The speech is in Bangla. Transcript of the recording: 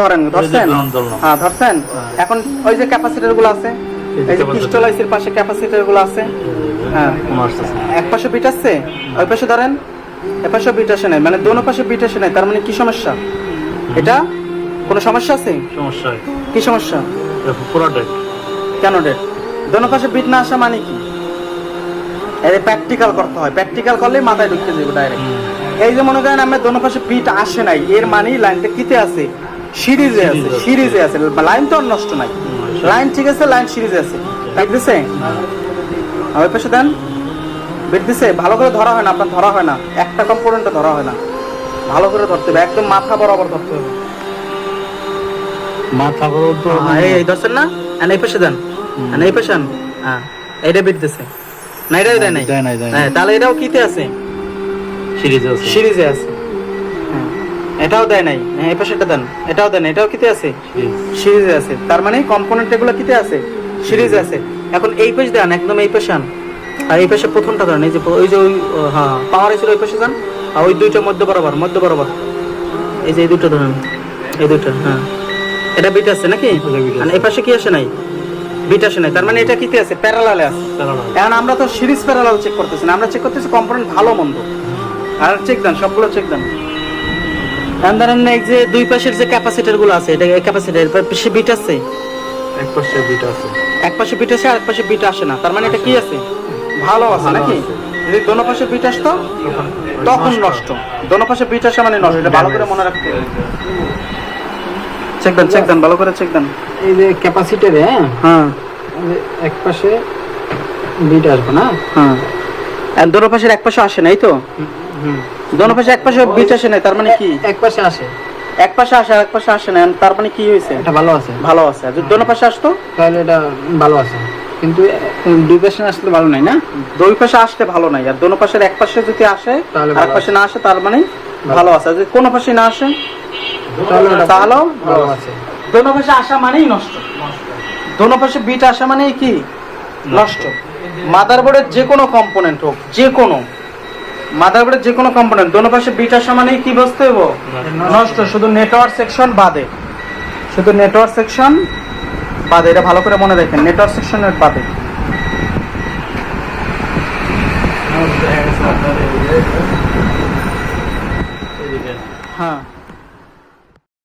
ধরেন ধরছেন? হ্যাঁ ধরছেন? এখন ওই যে ক্যাপাসিটরগুলো আছে এই যে পিস্টলাইসের পাশে ক্যাপাসিটরগুলো আছে হ্যাঁ। এক পাশে বিট আসছে ওই পাশে ধরেন এ পাশে বিট আসে নাই মানে দোনো পাশে বিট আসে নাই তার মানে কি সমস্যা? এটা? কোনো সমস্যা আছে? সমস্যা কি সমস্যা? পুরো ডেট কেন ডেট দোনো পাশে বিট না আসা মানে কি? এর প্র্যাকটিক্যাল করতে হয়। প্র্যাকটিক্যাল করলে মাথায় ঢুকতে যাবে ডাইরেক্ট এই যে মনে করেন আমার দোনো পাশে বিট আসে নাই এর মানে লাইনটা কিতে আছে? সিরিজে আছে সিরিজে আছে। লাইন তো আর নষ্ট নাই। লাইন ঠিক আছে লাইন সিরিজে আছে। তাই দিছে? ওই পাশে দেন। দিছে? ভালো করে ধরা হয় না আপনার ধরা হয় না। একটা কম্পোনেন্টও ধরা হয় না। ভালো করে ধরতে হবে। একদম মাথা বরাবর ধরতে হবে। মাথা বড় তো এই ধরছেন না? আর এই পাশে দেন। আর এই পাশে হ্যাঁ এইটা বিট দিছে। না দেয় নাই? তাহলে এটাও কিতে আছে? সিরিজ আছে। সিরিজে আছে। এটাও দেয় নাই। হ্যাঁ এই পাশেটা দেন। এটাও দেন এটাও কিতে আছে? সিরিজ আছে। তার মানে কম্পোনেন্ট এগুলো কিতে আছে? সিরিজ আছে। এখন এই পাশে দেন একদম এই পাশে আন। আর এই পাশে প্রথমটা ধরেন এই যে ওই যে ওই হ্যাঁ পাওয়ার ছিল ওই পাশে যান। আর ওই দুইটা মধ্য বরাবর মধ্য বরাবর। এই যে এই দুটো ধরেন এই দুটো হ্যাঁ। এটা বিট আছে নাকি? বিট এই পাশে কি আসে নাই? বিট আসে নাই। তার মানে এটা কিতে আছে? প্যারালালে আছে। প্যারালাল এখন আমরা তো সিরিজ প্যারালাল চেক করতেছি না আমরা চেক করতেছি কম্পোনেন্ট ভালো মন্দ। আর চেক দেন সবগুলো চেক দেন। ধরেন এই যে দুই পাশের যে ক্যাপাসিটারগুলো আছে এটা ক্যাপাসিটার পাশে বিট আছে? এক পাশে দুইটা আছে। এক পাশে বিট আছে আর এক পাশে বিট আসে না। তার মানে এটা কি আছে? ভালো আছে নাকি? যদি দোনো পাশে বিট আসতো তখন নষ্ট। দোনো পাশে বিট আসে মানে নষ্ট। এটা ভালো করে মনে রাখতে চেক দেন চেক দেন ভালো করে চেক দেন। এই যে ক্যাপাসিটারে হ্যাঁ। হ্যাঁ এক পাশে বিট আসবে না? হ্যাঁ। আর দোনো পাশের এক পাশে আসে নাই তো? হুম। দোনো পাশে এক পাশে বিট আসে নাই তার মানে কি? এক পাশে আসে। এক পাশে আসে এক পাশে আসে না তার মানে কি হয়েছে? এটা ভালো আছে। ভালো আছে। যদি দোনো পাশে আসতো? তাহলে এটা ভালো আছে। কিন্তু দুই পাশে আসলে ভালো নাই না? দুই পাশে আসতে ভালো নাই আর দোনো পাশের এক পাশে যদি আসে আর এক পাশে না আসে তার মানে ভালো। আছে। যদি কোনো পাশে না আসে তাহলে ভালো আছে। দোনো পাশে আসা মানেই নষ্ট। দোনো পাশে বিট আসা মানেই কি? নষ্ট। মাদারবোর্ডের যে কোনো কম্পোনেন্ট হোক যে কোনো মাদারবোর্ডের যে কোনো কম্পোনেন্ট দোনো পাশে বিটা আসা মানেই কি বসতে হইব নষ্ট, শুধু নেটওয়ার্ক সেকশন বাদে। শুধু নেটওয়ার্ক সেকশন বাদে, এটা ভালো করে মনে রাখেন নেটওয়ার্ক সেকশনের বাদে। হ্যাঁ।